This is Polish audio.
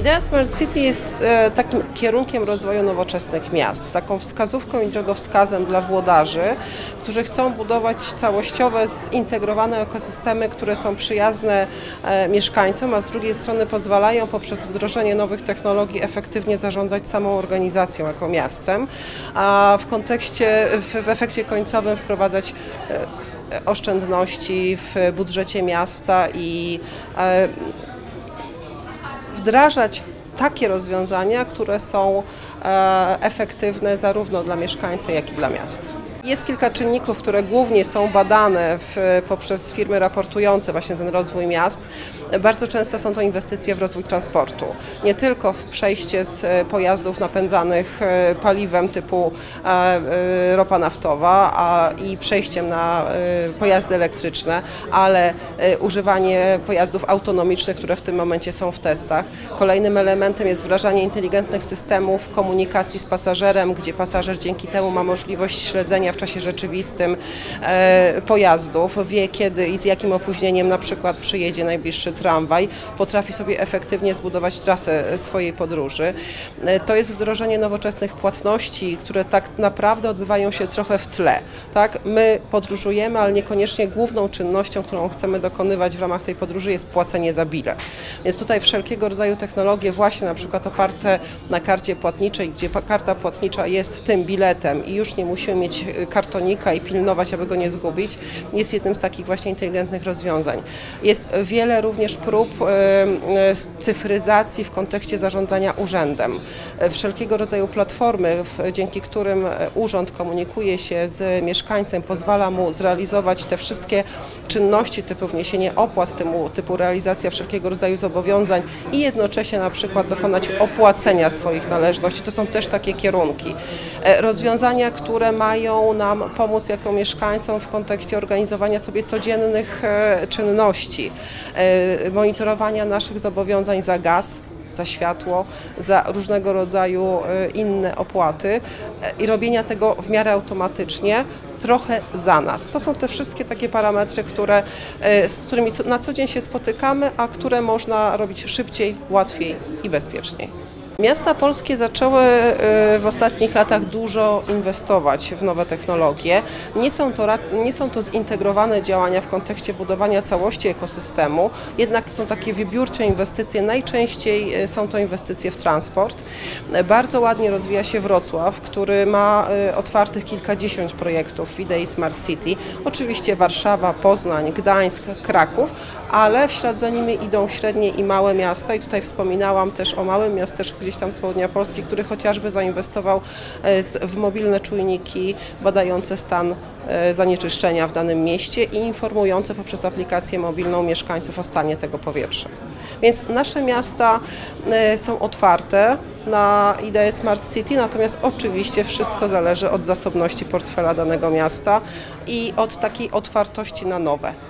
Idea Smart City jest e, takim kierunkiem rozwoju nowoczesnych miast, taką wskazówką i drogowskazem dla włodarzy, którzy chcą budować całościowe, zintegrowane ekosystemy, które są przyjazne e, mieszkańcom, a z drugiej strony pozwalają poprzez wdrożenie nowych technologii efektywnie zarządzać samą organizacją jako miastem, a w kontekście, w, efekcie końcowym wprowadzać e, oszczędności w budżecie miasta i wdrażać takie rozwiązania, które są e, efektywne zarówno dla mieszkańca, jak i dla miasta. Jest kilka czynników, które głównie są badane w, poprzez firmy raportujące właśnie ten rozwój miast. Bardzo często są to inwestycje w rozwój transportu. Nie tylko w przejście z e, pojazdów napędzanych e, paliwem typu e, ropa naftowa a, i przejściem na pojazdy elektryczne, ale używanie pojazdów autonomicznych, które w tym momencie są w testach. Kolejnym elementem jest wdrażanie inteligentnych systemów komunikacji z pasażerem, gdzie pasażer dzięki temu ma możliwość śledzenia w czasie rzeczywistym e, pojazdów, wie kiedy i z jakim opóźnieniem na przykład przyjedzie najbliższy tramwaj, potrafi sobie efektywnie zbudować trasę swojej podróży. E, to jest wdrożenie nowoczesnych płatności, które tak naprawdę odbywają się trochę w tle. Tak? My podróżujemy, ale niekoniecznie główną czynnością, którą chcemy dokonywać w ramach tej podróży jest płacenie za bilet. Więc tutaj wszelkiego rodzaju technologie właśnie na przykład oparte na karcie płatniczej, gdzie karta płatnicza jest tym biletem i już nie musimy mieć kartonika i pilnować, aby go nie zgubić, jest jednym z takich właśnie inteligentnych rozwiązań. Jest wiele również prób e, e, cyfryzacji w kontekście zarządzania urzędem. Wszelkiego rodzaju platformy, dzięki którym urząd komunikuje się z mieszkańcem, pozwala mu zrealizować te wszystkie czynności typu wniesienie opłat, typu realizacja wszelkiego rodzaju zobowiązań i jednocześnie na przykład dokonać opłacenia swoich należności. To są też takie kierunki. E, rozwiązania, które mają nam pomóc jako mieszkańcom w kontekście organizowania sobie codziennych e, czynności, e, monitorowania naszych zobowiązań za gaz, za światło, za różnego rodzaju e, inne opłaty i robienia tego w miarę automatycznie, trochę za nas. To są te wszystkie takie parametry, które, z którymi na co dzień się spotykamy, a które można robić szybciej, łatwiej i bezpieczniej. Miasta polskie zaczęły y, w ostatnich latach dużo inwestować w nowe technologie. Nie są to, nie są to zintegrowane działania w kontekście budowania całości ekosystemu, jednak to są takie wybiórcze inwestycje. Najczęściej y, są to inwestycje w transport. Bardzo ładnie rozwija się Wrocław, który ma y, otwartych kilkadziesiąt projektów w idei Smart City. Oczywiście Warszawa, Poznań, Gdańsk, Kraków, ale w ślad za nimi idą średnie i małe miasta i tutaj wspominałam też o małym miasteczku gdzieś tam z południa Polski, który chociażby zainwestował e, w mobilne czujniki badające stan e, zanieczyszczenia w danym mieście i informujące poprzez aplikację mobilną mieszkańców o stanie tego powietrza. Więc nasze miasta e, są otwarte na ideę Smart City, natomiast oczywiście wszystko zależy od zasobności portfela danego miasta i od takiej otwartości na nowe.